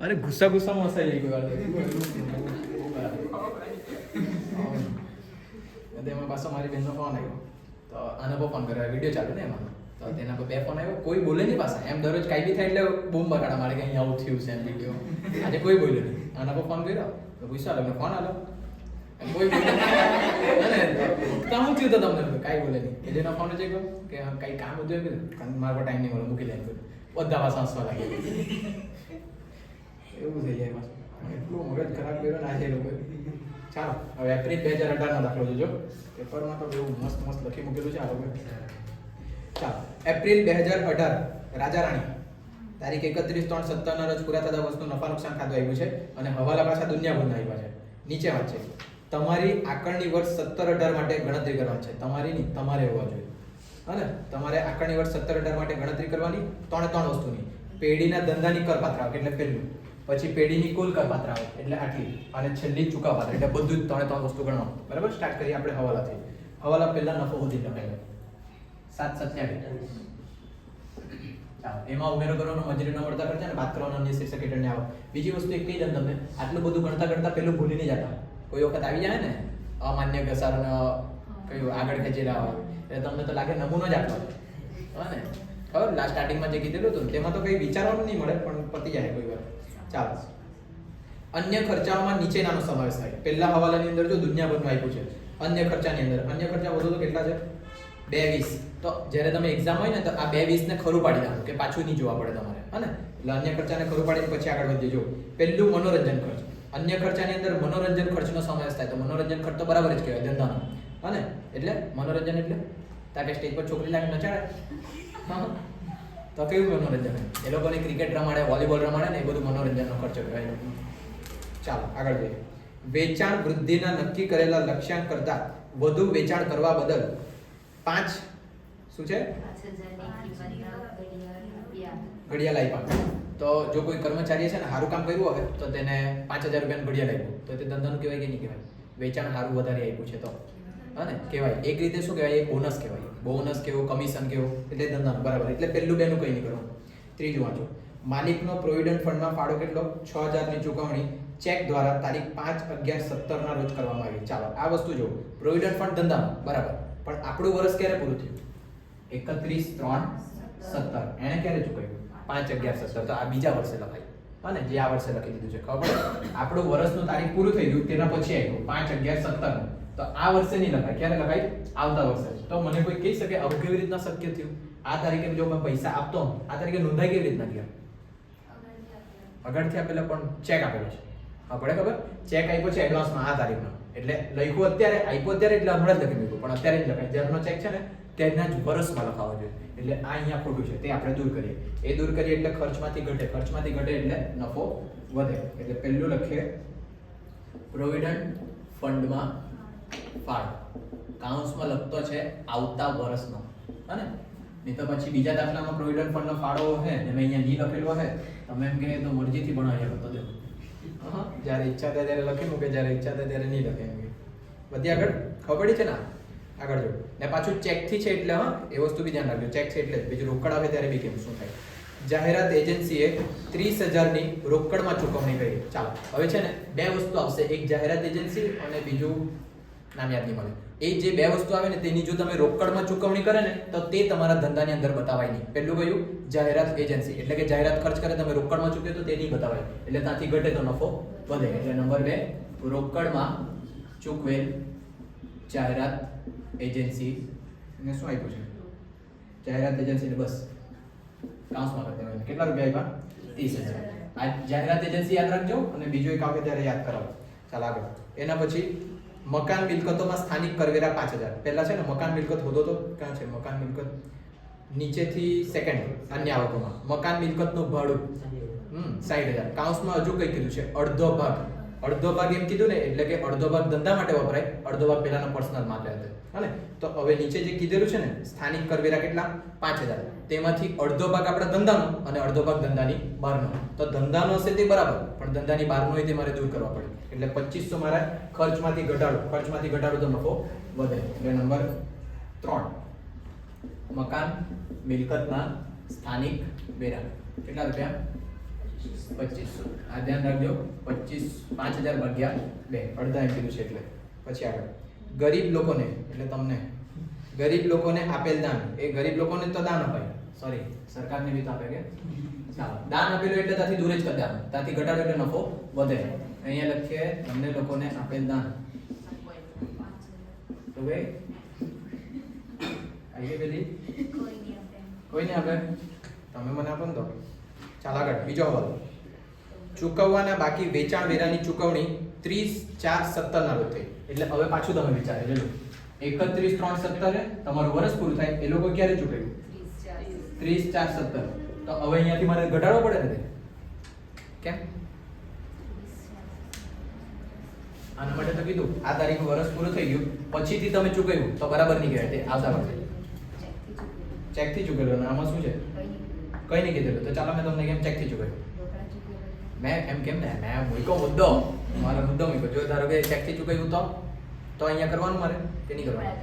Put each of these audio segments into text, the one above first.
અરે ગુસ્સા ગુસ્સામાં હસાઈ જાય કોઈ વાર. એમાં તેમાં પાછો મારી બેનનો ફોન આવ્યો. તો આને પર ફોન કર્યો. વીડિયો ચાલુ ને એમાં. તો તેના પર બે ફોન આવ્યો. કોઈ બોલે નહીં પાછા. એમ દરરોજ કાંઈ બી થાય એટલે બૂમ બગાડા. મારે કે અહીંયા આવું થયું છે એમ વીડિયો આજે કોઈ બોલ્યો નહીં. આના પર ફોન કર્યો. તો પૂછ્યો આલો. ફોન આવ્યો કોઈ હું થયું તો તમને કાંઈ બોલે નહીં. એટલે એનો ફોન છે કે કંઈ કામ હતું? એમ કીધું. મારા પર ટાઈમ નહીં મળે મૂકી લે એમ બધા પાછા હસવા લાગી એવું થઈ જાય પાછું. એટલું મગજ ખરાબ કર્યો ના છે એ લોકોએ. ચાલો, હવે એપ્રિલ બે હજાર અઢારનો દાખલો જોજો. પેપરમાં તો બહુ મસ્ત મસ્ત લખી મૂકેલું છે આ લોકોએ. ચાલો એપ્રિલ બે હજાર અઢાર, રાજા રાણી. તારીખ એકત્રીસ ત્રણ સત્તરના રોજ પૂરા થતા વસ્તુ નફા નુકસાન ખાતું આવ્યું છે અને હવાલા પાછા દુનિયાભરના આવ્યા છે. નીચે છે. તમારી આકરણી વર્ષ સત્તર અઢાર માટે ગણતરી કરવાની છે. તમારી નહીં, તમારે હોવા જોઈએ. અને તમારે આકરણી વર્ષ સત્તર અઢાર માટે ગણતરી કરવાની ત્રણે ત્રણ વસ્તુની. પેઢીના ધંધાની કરપાત્ર, એટલે પહેલું. પછી પેઢીની કુલ કરપાત્ર આવે? એટલે આટલી. અને છેલ્લી ચૂકાપાત્ર એટલે બધું જ ત્રણે ત્રણ વસ્તુ ગણવાનું. બરાબર? સ્ટાર્ટ કરીએ આપણે હવાલાથી. હવાલા પહેલા નફો સુધી લખાયેલો સાત સત્યાવીસ. એમાં ઉમેરો કરવાનો, મજૂરી ન મળતા ખર્ચા ને બાદ કરવાનો અન્ય શીર્ષક હેઠળ ને આવો. બીજી વસ્તુ એક કહી દઉં તમે આટલું બધું ગણતા ગણતા પેલું ભૂલી નહીં જતા. કોઈ વખત આવી જાય ને, અમાન્ય ઘસારણ કયું આગળ ખેંચેલા હોય એટલે તમને તો લાગે નમૂનો જ આપવાનો. હા ને ખબર લાસ્ટ સ્ટાર્ટિંગમાં જે કીધેલું હતું તેમાં તો કઈ વિચારવાનું નહીં મળે, પણ પતી જાય કોઈ ચાલો અન્ય ખર્ચાઓમાં નીચેનાનો સમાવેશ થાય. પહેલા હવાલાની અંદર જો દુનિયાભરનું આપ્યું છે, અન્ય ખર્ચાની અંદર. અન્ય ખર્ચા વધુ તો કેટલા છે? બે વીસ તો જ્યારે તમે એક્ઝામ હોય ને, તો આ બે વીસને ખરું પાડી દેવાનું કે પાછું નહીં જોવા પડે તમારે. હા ને? એટલે અન્ય ખર્ચાને ખરું પાડીને પછી આગળ વધી જો પહેલું મનોરંજન ખર્ચ. અન્ય ખર્ચાની અંદર મનોરંજન ખર્ચનો સમાવેશ થાય. તો મનોરંજન ખર્ચ તો બરાબર જ કહેવાય, ધંધાનો. હા ને? એટલે મનોરંજન એટલે? તાકે સ્ટેજ પર છોકરી લાગે નચાડે. હા. તો કેવું મનોરંજન એ લોકોને ક્રિકેટ રમાડે વોલીબોલ રમાડે ને એ બધું મનોરંજનનો ખર્ચો કહેવાય એ. ચાલો, આગળ જઈએ. વેચાણ વૃદ્ધિના નક્કી કરેલા લક્ષ્યાંક કરતા વધુ વેચાણ કરવા બદલ પાંચ, શું છે? ઘડિયાળ આપ્યા. તો જો કોઈ કર્મચારીએ છે ને સારું કામ કર્યું હોય, તો તેને પાંચ હજાર રૂપિયાનું ઘડિયાળ આપ્યું. તો તે ધંધાનું કહેવાય કે નહીં કહેવાય? વેચાણ સારું વધારે આપ્યું છે તો. હા ને? કહેવાય. એક રીતે શું કહેવાય? એ બોનસ કહેવાય. બોનસ કેવો, કમિશન કેવો, એટલે ધંધાનું, બરાબર. એટલે પહેલું બેનું કંઈ નહીં કરવું ત્રીજું વાંચો. માલિકનો પ્રોવિડન્ટ ફંડમાં ફાળો કેટલો? છ હજારની ચૂકવણી. ચેક દ્વારા તારીખ પાંચ અગિયાર સત્તરના રોજ કરવામાં આવી. ચાલો, આ વસ્તુ જો પ્રોવિડન્ટ ફંડ ધંધામાં, બરાબર. પણ આપણું વર્ષ ક્યારે પૂરું થયું? એકત્રીસ, ત્રણ, સત્તર. એણે ક્યારે ચૂકવ્યું? પાંચ અગિયાર, સત્તર. તો આ બીજા વર્ષે લખાય. અને જે આ વર્ષે લખી દીધું છે, ખબર આપણું વર્ષનું તારીખ પૂરું થઈ ગયું, તેના પછી આવ્યું. પાંચ અગિયાર સત્તર તો આ વર્ષે નહીં લખાય. ક્યારે લખાય? આવતા વર્ષે. તો મને કોઈ કહી શકે આવું કેવી રીતના શક્ય થયું? આ તારીખે જો મેં પૈસા આપતો આ તારીખે નોંધાય કેવી રીતના ગયા? આગળથી આપેલા પણ ચેક આપેલો છે. પડે ખબર? ચેક આપ્યો છે એડવાન્સમાં આ તારીખનો. એટલે લખ્યું અત્યારે, આપ્યો અત્યારે એટલે હમણાં જ લખી દીધું પણ અત્યારે જ લખાય. જ્યારનો ચેક છે ને તેના જ વર્ષમાં લખાવો જોઈએ. એટલે આ અહીંયા ખોટું છે. તે આપણે દૂર કરીએ. એ દૂર કરીએ એટલે ખર્ચમાંથી ઘટે. ખર્ચમાંથી ઘટે એટલે નફો વધે. એટલે પહેલું લખીએ. પ્રોવિડન્ટ ફંડમાં ફાળો. કાઉન્સમાં લખતો છે, આવતા વર્ષનો. હા ને નહીં તો પછી બીજા દાખલામાં પ્રોવિડન્ટ ફંડનો ફાળો હે, ને મેં અહીંયા ની લખેલો હે, તમે એમ કહે તો મરજીથી ભણાવી આપો તો હા, જ્યારે ઈચ્છા થાય ત્યારે લખી મૂકે, જ્યારે ઈચ્છા થાય ત્યારે નહીં લખે એમ બધી આગળ? ખબર પડી છે ને આગળ જો. ને પાછું ચેકથી છે એટલે, હા, એ વસ્તુ બી ધ્યાન રાખજો. ચેક છે એટલે બીજું રોકડ આવે ત્યારે બી કેમ, શું થાય? જાહેરાત એજન્સીએ ત્રીસ હજારની રોકડમાં ચૂકવણી કરી. ચાલો, હવે છે ને, બે વસ્તુ આવશે. એક જાહેરાત એજન્સી અને બીજું નામ યાદ નહીં મળે એ જે બે વસ્તુ આવે ને, તેની જો તમે રોકડમાં ચૂકવણી કરે ને, તો તે તમારા ધંધાની અંદર બતાવાય નહીં. પહેલું કયું જાહેરાત એજન્સી. એટલે કે જાહેરાત ખર્ચ કરે, તમે રોકડમાં ચૂકે તો તે નહીં બતાવાય. એટલે ત્યાંથી ઘટે તો નફો વધે. એટલે નંબર બે, રોકડમાં ચૂકવેલ જાહેરાત એજન્સી. ને શું આપ્યું છે? જાહેરાત એજન્સીને બસ. કાઉન્સમાં કરી દેવાનું કેટલા રૂપિયા આપ્યા? ત્રીસ હજાર. આ જાહેરાત એજન્સી યાદ રાખજો અને બીજું એક આવે ત્યારે યાદ કરાવો. ચાલ આગળ. એના પછી મકાન મિલકતોમાં સ્થાનિક કરવેરા પાંચ હજાર. પહેલાં છે ને, મકાન મિલકત હોતો તો ક્યાં છે? મકાન મિલકત નીચેથી સેકન્ડ અન્ય આવકોમાં. મકાન મિલકતનું ભાડું. હમ સાઠ હજાર. કાઉન્સમાં હજુ કંઈ કીધું છે? અડધો ભાગ. અડધો ભાગ એમ કીધું ને, એટલે કે અડધો ભાગ ધંધા માટે વપરાય, અડધો ભાગ પેલાના પર્સનલ માટે હતો. હા ને તો હવે નીચે જે કીધેલું છે ને, સ્થાનિક કરવેરા કેટલા? પાંચ હજાર. તેમાંથી અડધો ભાગ આપણા ધંધાનો અને અડધો ભાગ ધંધાની બહારનો. તો ધંધાનો હશે તે બરાબર, પણ ધંધાની બહારનો હોય તે મારે દૂર કરવા પડે. એટલે પચીસો મારે ખર્ચમાંથી ઘટાડો ખર્ચમાંથી ઘટાડો તો નફો વધે. એટલે નંબર ત્રણ. મકાન, મિલકતના સ્થાનિક વેરા. કેટલા રૂપિયા? પચીસો આ ધ્યાન રાખજો, પચીસ, પાંચ હજાર ભાગ્યા બે. અડધા એમ કીધું છે એટલે. પછી આગળ. ગરીબ લોકોને, એટલે તમને. ગરીબ લોકોને આપેલ દાન. એ ગરીબ લોકોને તો દાન અપાય. સોરી સરકારને બી તો આપે કે? દાન આપેલું એટલે ત્યાંથી દૂર જ કરી દેવાનું. ત્યાંથી ઘટાડો એટલે નફો વધે. અહીંયા લખીએ, તમને લોકોને આપેલ દાન. તો ભાઈ આવી કોઈ નહીં આપે. તમે મને આપો ને તો. ચાલ બીજો હવાલો. ચૂકવવાના બાકી વેચાણ વેરાની ચૂકવણી ત્રીસ, ચાર સત્તર ના રોજ થઈ. એટલે હવે પાછું તમે વિચારે લેજો એકત્રીસ, ત્રણ, સત્તરે, તમારું વર્ષ પૂરું થાય. એ લોકો ક્યારે ચૂકવ્યું? ત્રીસ ચાર સત્તર. તો હવે અહીંયાથી મારે ઘટાડવો પડે ને કેમ? આના માટે તો કીધું આ તારીખ વર્ષ પૂરું થઈ ગયું. પછીથી તમે ચૂકવ્યું તો બરાબર નહીં કહેવાય તે આવતા વર્ષે ચેકથી ચૂકવેલું અને આમાં શું છે? કઈ નહીં કીધેલું. તો ચાલો મેં તમને કેમ ચેકથી ચૂકવ્યું મેં એમ કેમ ને મેં મૂક્યો મુદ્દો. મારો મુદ્દો મૂક્યો. જો ધારો કે ચેકથી ચૂકવ્યું તો? તો અહીંયા કરવાનું મારે કે નહીં કરવાનું?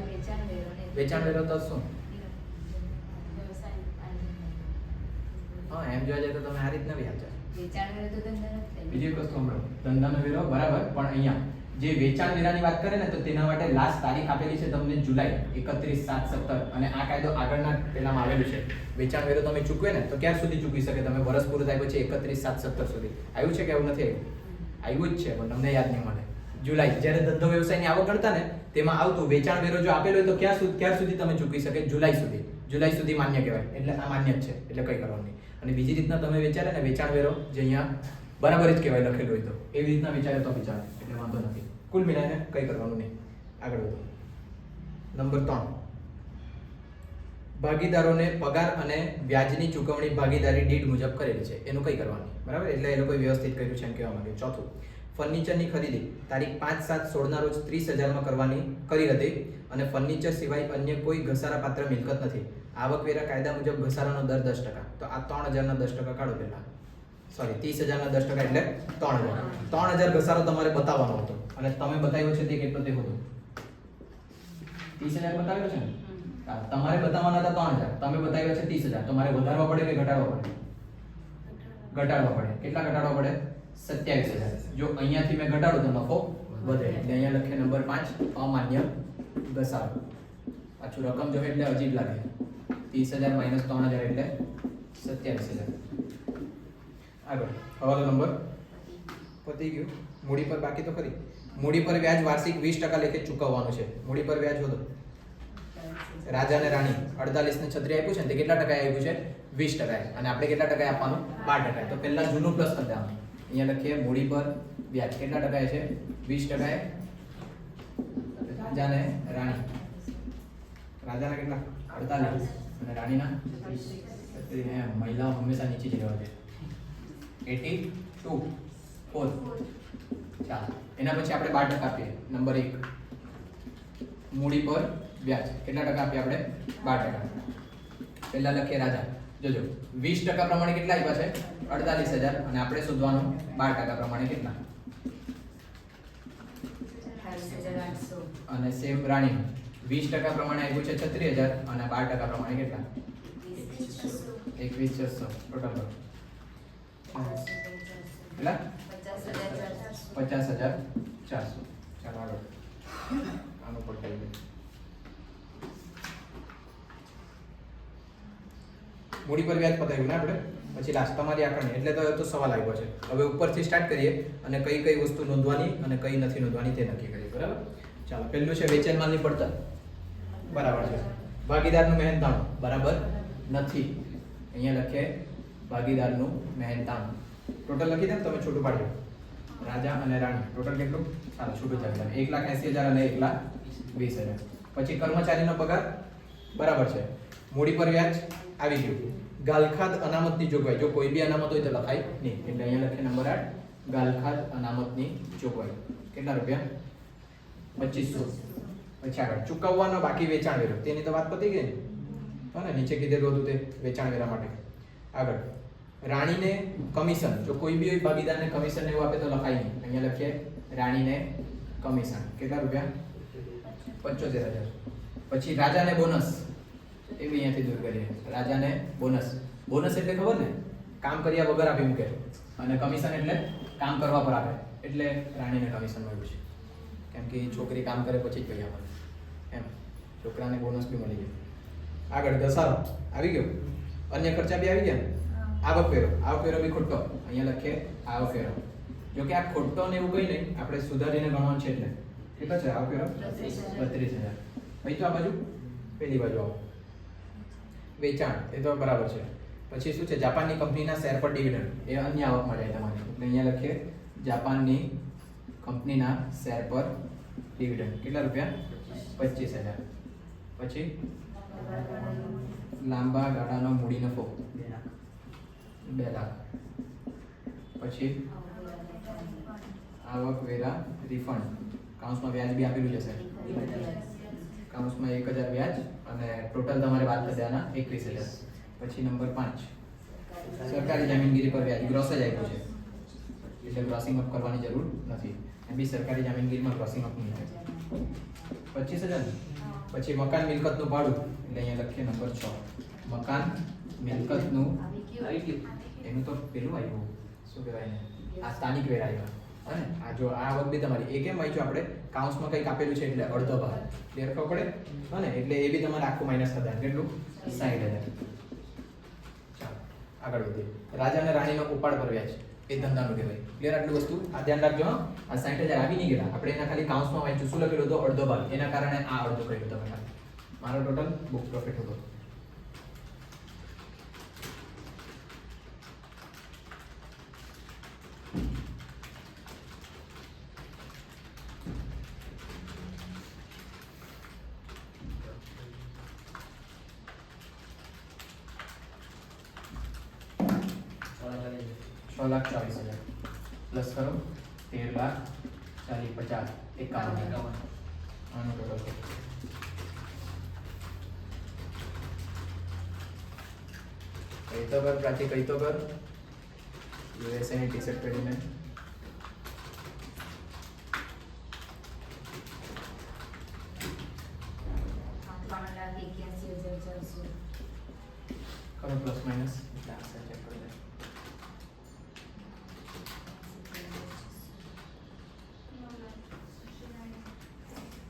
વેચાણ વેરો તો શું? હા એમ જોવા જાય તો તમે આ રીતના બી આચા બીજી એક વસ્તુ સાંભળો ધંધાનો વેરો બરાબર પણ અહીંયા. જે વેચાણ વેરાની વાત કરે ને તો તેના માટે લાસ્ટ તારીખ આપેલી છે તમને જુલાઈ એકત્રીસ સાત સત્તર. અને આ કાયદો આગળના પેલામાં આવેલું છે. વેચાણ વેરો તમે ચૂકવે ને તો ક્યાં સુધી ચૂકવી શકે તમે? વર્ષ પૂરું થાય પછી એકત્રીસ સાત સત્તર સુધી. આવ્યું છે કે એવું નથી આવ્યું? આવ્યું જ છે પણ તમને યાદ નહીં મળે. જુલાઈ જ્યારે ધંધો વ્યવસાયની આવક ગણતા ને, તેમાં આવતું વેચાણ વેરો જો આપેલો હોય તો ક્યાં સુધી ક્યાં સુધી તમે ચૂકવી શકે? જુલાઈ સુધી. જુલાઈ સુધી માન્ય કહેવાય. એટલે આ માન્ય જ છે. એટલે કંઈ કરવાનું નહીં. અને બીજી રીતના તમે વિચારે ને વેચાણ વેરો જે અહીંયા બરાબર જ કહેવાય લખેલું હોય તો. એવી રીતના વિચારે તો વિચારે એટલે વાંધો નથી. કુલ મિલાઈને કંઈ કરવાનું નહીં. આગળ વધો. નંબર ત્રણ. ભાગીદારોને પગાર અને વ્યાજની ચૂકવણી ભાગીદારી ડીડ મુજબ કરેલી છે. એનું કંઈ કરવાનું બરાબર? એટલે એ લોકોએ વ્યવસ્થિત કર્યું છે એમ કહેવા માંગે. ચોથું. ફર્નિચરની ખરીદી. તારીખ પાંચ સાત સોળના રોજ ત્રીસ હજારમાં કરવાની કરી હતી અને ફર્નિચર સિવાય અન્ય કોઈ ઘસારાપાત્ર મિલકત નથી. આવકવેરા કાયદા મુજબ ઘસારાનો દર દસ ટકા. તો આ ત્રણ હજારના દસ ટકા કાઢો પહેલાં. સોરી ત્રીસ હજારના દસ ટકા એટલે ત્રણ હજાર. ત્રણ હજાર ઘસારો તમારે બતાવવાનો હતો. અને તમે બતાવ્યો છે તે કેટલો તે હતો? ત્રીસ હજાર બતાવ્યો છે ને? તમારે બતાવવાના હતા ત્રણ હજાર. તમે બતાવ્યો છે ત્રીસ હજાર. તમારે વધારવા પડે કે ઘટાડવા પડે? ઘટાડવા પડે. કેટલા ઘટાડવા પડે? સત્યાવીસ હજાર. જો અહીંયાથી મેં ઘટાડું તો નફો વધે. એટલે અહીંયા લખે નંબર પાંચ, અમાન્ય ઘસારો. પાછું રકમ જોવે એટલે અજીબ લાગે. ત્રીસ હજાર માઇનસ ત્રણ હજાર એટલે સત્યાવીસ હજાર. આગળ, હવાલો નંબર. પતી ગયો. મૂડી પર બાકી તો ખરી. મૂડી પર વ્યાજ વાર્ષિક વીસ ટકા લેખે ચૂકવવાનું છે. મૂડી પર વ્યાજ હોતો રાજા અને રાણી, અડતાલીસ ને છત્રી આપ્યું છે ને તે કેટલા ટકા આપ્યું છે? વીસ ટકા અને આપણે કેટલા ટકા આપવાનું? બાર ટકા તો પહેલા જૂનું પ્લસ કરી દેવાનું અહીંયા લખીએ મૂડી પર વ્યાજ કેટલા ટકા છે? વીસ ટકા રાજા ને રાણી. રાજાના કેટલા? અડતાલીસ. અને રાણીના? મહિલાઓ હંમેશા નીચે જ રહેવા છે એટી ટુ. ફોર. ચાલો એના પછી આપણે બાર ટકા આપીએ. નંબર એક. મૂડી પર વ્યાજ. કેટલા ટકા આપીએ આપણે? બાર ટકા. પહેલાં લખીએ રાજા. જોજો વીસ ટકા પ્રમાણે કેટલા આપ્યા છે? અડતાલીસ હજાર. અને આપણે શોધવાનું બાર ટકા પ્રમાણે કેટલા? અને સેમ રાણી વીસ ટકા પ્રમાણે આવ્યું છે છત્રીસ હજાર. અને બાર ટકા પ્રમાણે કેટલા? એકવીસ છસો. ટોટલ કેટલા? પચાસ હજાર ચારસો. ચાલો આનો પર દે મૂડી પર વ્યાજ પતાવ્યું ને આપણે પછી લાસ્ટ તમારી આકારણી એટલે તો તો સવાલ આવ્યો છે. હવે ઉપરથી સ્ટાર્ટ કરીએ અને કઈ કઈ વસ્તુ નોંધવાની અને કઈ નથી નોંધવાની તે નક્કી કરીએ. બરાબર? ચાલો, પહેલું છે વેચાણ માલની પડતર. બરાબર છે. ભાગીદારનું મહેનતાણું. બરાબર? નથી. અહીંયા લખીએ ભાગીદારનું મહેનતાણું. ટોટલ લખી દે તમે છૂટું પાડ્યું રાજા અને રાણી. ટોટલ કેટલું? ચાલો, છૂટું ચાલી. એક લાખ એસી હજાર અને એક લાખ વીસ હજાર. પછી કર્મચારીનો પગાર? બરાબર છે. મૂડી પર વ્યાજ આવી ગયું. ગાલખાદ અનામતની જોગવાઈ. જો કોઈ બી અનામત હોય તો લખાય નહીં. એટલે અહીંયા લખે નંબર આઠ, ગાલખાદ અનામતની જોગવાઈ. કેટલા રૂપિયા? પચીસો. પછી આગળ. ચૂકવવાનો બાકી વેચાણ વેરો. તેની તો વાત પતી ગઈ ને? નીચે કીધેલું હતું તે વેચાણ વેરા માટે. આગળ. રાણીને કમિશન. જો કોઈ બી ભાગીદારને કમિશન એવું આપે તો લખાય નહીં. અહીંયા લખીએ, રાણીને કમિશન. કેટલા રૂપિયા? પંચોતેર હજાર. પછી રાજાને બોનસ. એ અહીંયાથી દૂર કરીએ રાજાને બોનસ બોનસ એટલે ખબર ને? કામ કર્યા વગર આપી મૂકે. અને કમિશન એટલે કામ કરવા પર આપે. એટલે રાણીને કમિશન મળ્યું છે. કેમ કે છોકરી કામ કરે પછી જ પૈસા મળે. એમ. છોકરાને બોનસ બી મળી ગયો. આગળ ઘસારો આવી ગયો? અન્ય ખર્ચા બી આવી ગયા? આવક ફેરો. આવક બી ખોટો. અહીંયા લખીએ આવક વેરો જો કે આ ખોટો ને એવું કંઈ નહીં. આપણે સુધારીને ગણવાનું છે એટલે. કેટલો છે આવક વેરો બત્રીસ હજાર. બત્રીસ હજાર. અહીં તો આ બાજુ પેલી બાજુ આવો. વેચાણ, એ તો બરાબર છે. પછી શું છે, જાપાનની કંપનીના શેર પર ડિવિડન્ડ એ અન્ય આવક મળે તમારી. એટલે અહીંયા લખીએ, જાપાનની કંપનીના શેર પર ડિવિડન્ડ કેટલા રૂપિયા? પચીસ હજાર. પછી? લાંબા ગાળાનો મૂડી નફો. બે લાખ. પછી? આવક વેરા રિફંડ કાઉન્સમાં વ્યાજ બી આપેલું જશે કાઉન્સમાં એક હજાર વ્યાજ અને ટોટલ તમારે વાત થશે આના એકવીસ હજાર. પછી નંબર પાંચ. સરકારી જામીનગીરી પર વ્યાજ. ગ્રોસ જ આપ્યું છે. એટલે ક્રોસિંગ અપ કરવાની જરૂર નથી. એમ બી સરકારી જામીનગીરીમાં ક્રોસિંગ અપ નહીં થાય. પચીસ હજાર પછી મકાન મિલકતનું ભાડું. એટલે અહીંયા લખીએ નંબર છ. મકાન મિલકતનું એનું તો પેલું આવ્યું. શું કહેવાય આ સ્થાનિક વેરા આવ્યા હા આ જો આ આવક બી તમારી એ કેમ વાંચ્યું આપણે? કાઉન્સમાં કંઈક આપેલું છે એટલે અડધો ભાગ. ક્લિયર ખબર પડે? અને એટલે એ બી તમારે આખું માઇનસ થતા કેટલું? સાઠ હજાર. આગળ વધીએ. રાજા અને રાણીનો ઉપાડ પર વ્યાજ. એ ધંધાનું કહેવાય. ક્લિયર આટલું વસ્તુ? આ ધ્યાન રાખજો આ સાઠ હજાર આવી નહીં ગયા આપણે એના ખાલી કાઉન્સમાં વાંચ્યું. શું લખેલું હતું? અડધો ભાગ. એના કારણે આ અડધો કર્યો તમે મારો ટોટલ બુક પ્રોફિટ હતો છ લાખ ચાલીસ હજાર પ્લસ કરો તેર લાખ ચાલીસ પચાસ એકાવન આનો ટોટલ છે કઈ તો કર પ્રાચી કઈ તો કર યુએસએ ની ટી શર્ટ પહેરીને plus minus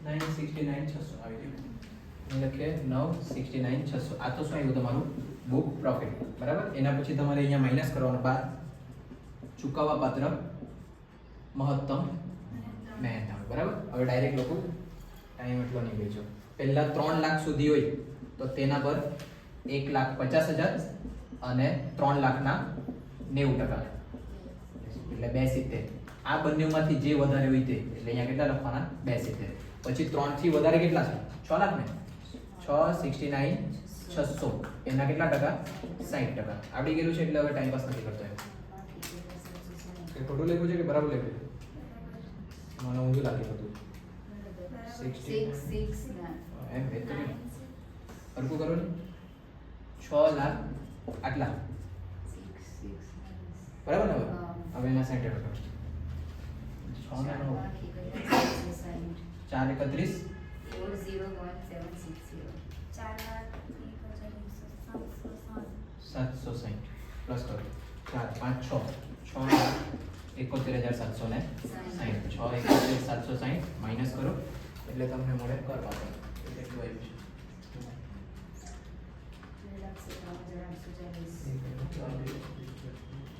nine sixty nine છસો આવી ગયું લખીએ નવ સિક્સટી નાઇન છસો આ તો શું આવ્યું તમારું? એના પછી તમારે અહીંયા માઇનસ કરવાનું બાદ ચૂકવવા પાત્ર મહત્તમ મહેનતાણું, બરાબર? હવે ડાયરેક્ટ લોકો ટાઈમ એટલો નહીં વેચો પહેલાં ત્રણ લાખ સુધી હોય તો તેના પર એક લાખ પચાસ હજાર અને ત્રણ લાખના નેવું ટકા એટલે બે સિત્તેર. આ બંનેમાંથી જે વધારે હોય તે, એટલે અહીંયા કેટલા લખવાના? બે સિત્તેર. પછી ત્રણથી વધારે કેટલા છે? છ લાખ ને છ સિક્સટી નાઇન છસો. એના કેટલા ટકા? સાઠ ટકા. આવડી ગયેલું છે એટલે હવે ટાઈમ પાસ નથી કરતો એમ. ખોટું લખ્યું છે કે બરાબર લખ્યું છે? મને ઊંધું લાગ્યું હતું એમ એ તો. હરખું કરો ને. છ લાખ આટલા. બરાબર ને હવે? હવે એના સાઈઠ ટકા છ ના ચાર એકત્રીસ. Four zero one seven six zero સાતસો સાઠ પ્લસ ચાર, પાંચ, છ. છ એકોતેર હજાર સાતસો ને સાઠ છ, એકોતેર, સાતસો સાઠ માઇનસ કરો. એટલે તમને મળે કર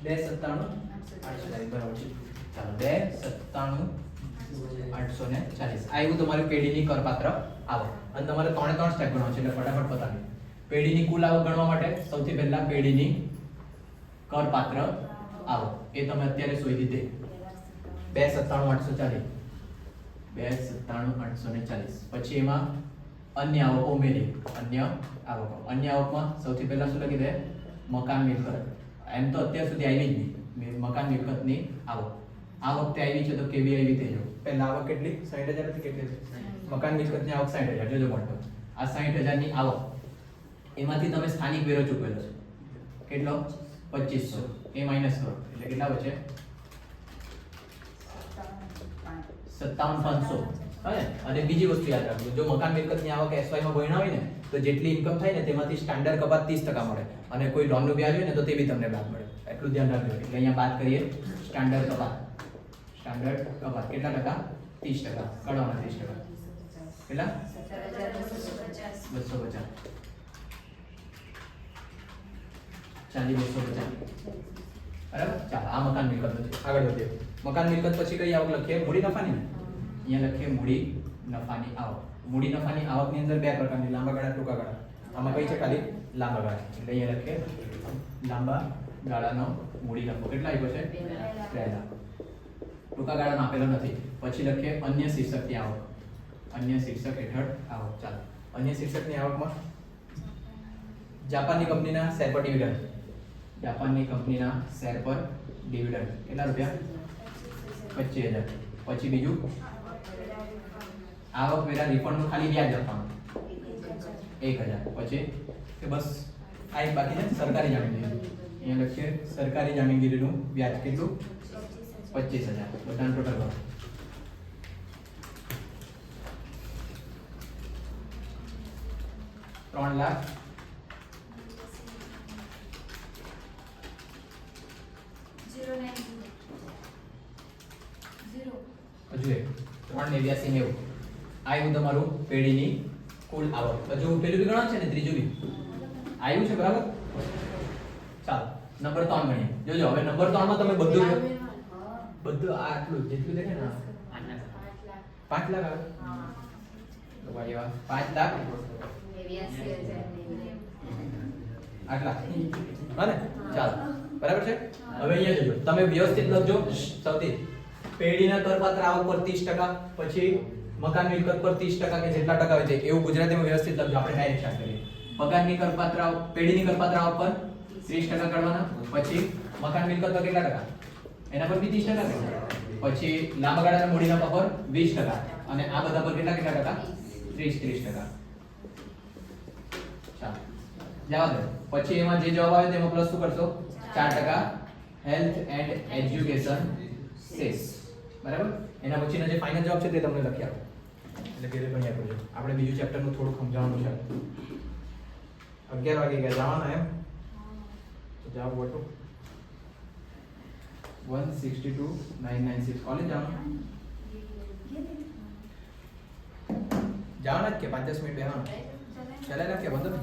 બે સત્તાણું આઠસો ચાલીસ, બરાબર છે. બે સત્તાણું આઠસો ને ચાલીસ. આ એવું તમારી પેઢીની કરપાત્ર આવો. અને તમારે ત્રણે ત્રણ સ્ટેપ ગણવા છે, એટલે ફટાફટ પતાવી પેઢીની કુલ આવક ગણવા માટે સૌથી પહેલા પેઢીની કરપાત્ર આવક. એ તમે અત્યારે શોધી દીધે. બે સત્તાણું આઠસો ચાલીસ. બે સત્તાણું આઠસો ને ચાલીસ. પછી એમાં અન્ય આવકો ઉમેરી. અન્ય આવકો. અન્ય આવકમાં સૌથી પહેલા શું લખી દે? મકાન મિલકત. એમ તો અત્યાર સુધી આવી જ નહીં. મકાન મિલકતની આવક. આ વખતે આવી છે તો કેવી આવી થઈ જો પહેલા આવક કેટલી? સાઠ હજાર હતી? કેટલી મકાન મિલકતની આવક સાઠ હજાર. જોજો મોટો. આ સાઠ હજારની આવક. એમાંથી તમે સ્થાનિક વેરો ચૂકવેલો છે. કેટલો? પચીસો. એ માઇનસ કરો. એટલે કેટલા બચે? સત્તાવન પાંચસો. હવે અને બીજી વસ્તુ યાદ રાખજો. જો મકાન મિલકતની આવક એસવાયમાં ભણ્યા હોય ને તો જેટલી ઇન્કમ થાય ને તેમાંથી સ્ટાન્ડર્ડ કપાત 30% મળે. અને કોઈ લોનનું વ્યાજ હોય ને તો તે બી તમને લાભ મળે. એટલું ધ્યાન રાખજો. એટલે અહીંયા વાત કરીએ. સ્ટાન્ડર્ડ કપાત. સ્ટાન્ડર્ડ કપાત. કેટલા ટકા? ત્રીસ ટકા. કડવાના ત્રીસ ટકા. કેટલા? બસો પચાસ. ચાલી બસો પચાસ. બરાબર? ચાલો આ મકાન મિલકત નથી આગળ વધીએ. મકાન મિલકત પછી કઈ આવક લખીએ? મૂડી નફાની ને? અહીંયા લખીએ મૂડી નફાની આવક. મૂડી નફાની આવકની અંદર બે પ્રકારની લાંબા ગાળા ટૂંકા ગાળા. આમાં કઈ છે ખાલી? લાંબા ગાળા. એટલે અહીંયા લખીએ લાંબા ગાળાનો મૂડી નફો. કેટલા આવ્યો છે? પહેલા ટૂંકા ગાળામાં આપેલો નથી. પછી લખીએ અન્ય શીર્ષકની આવક. અન્ય શીર્ષક હેઠળ આવક. ચાલો. અન્ય શીર્ષકની આવકમાં? જાપાનની કંપનીના શેર પર ડિવિડન્ડ જાપાનની કંપનીના શેર પર ડિવિડન્ડ. કેટલા રૂપિયા? પચીસ હજાર. પછી બીજું? આવક વેરા રિફંડનું ખાલી વ્યાજ આપવાનું. એક હજાર. પછી? કે બસ, આ એક બાકી છે સરકારી જામીનગીરી અહીંયા લખીએ, સરકારી જામીનગીરીનું વ્યાજ કેટલું? પચીસ હજાર. બધાનું ટોટલ કરો ત્રણ લાખ ઝીરો નાઇન ઝીરો હજુ એક ત્રણ નેવ્યાસી નેવું. આવ્યું તમારું પેઢીની કુલ આવક. હજુ પેલું બી ગણો છે ને ત્રીજું બી. આવ્યું છે બરાબર? ચાલો નંબર ત્રણ ગણીએ. જોજો હવે નંબર ત્રણમાં તમે બધું બધું આ આટલું જેટલું દેખે ને પાંચ લાખ. આવે? એવા પાંચ લાખ? આટલા હા ને? ચાલો. બરાબર છે? હવે અહીંયા જોજો. તમે વ્યવસ્થિત લખજો. સૌથી પેઢીના કરપાત્ર આવક પર 30% પછી મકાન મિલકત પર 30% કે જેટલા ટકા હોય છે એવું ગુજરાતીમાં વ્યવસ્થિત લખજો આપણે ડાયરેક્ટ સ્ટાર્ટ કરીએ મકાનની કરપાત્ર પેઢીની કરપાત્ર આવક પર 30% કાઢવાના પછી મકાન મિલકત પર કેટલા ટકા? એના પર બી 30% કાઢવાના. પછી લાંબા ગાળાના મૂડી નફા પર 20% અને આ બધા પર કેટલા કેટલા ટકા? 30 30% ચાલો. જવા દો. પછી એમાં જે જવાબ આવે તેમાં પ્લસ શું કરશો? ચાર ટકા હેલ્થ એન્ડ એજ્યુકેશન સેસ બરાબર? એના પછીનો જે ફાઇનલ જવાબ છે તે તમને લખી આપો. એટલે ઘરે ભણી આપજો આપણે બીજું ચેપ્ટરનું થોડું સમજાવવાનું છે. અગિયાર વાગે ગયા. જવાના એમ? તો જવાબ વટો one sixty two nine nine six college જવાનું? જવાના જ કે પાંચ દસ મિનિટ બેહવાનું? ચાલે કે બંધ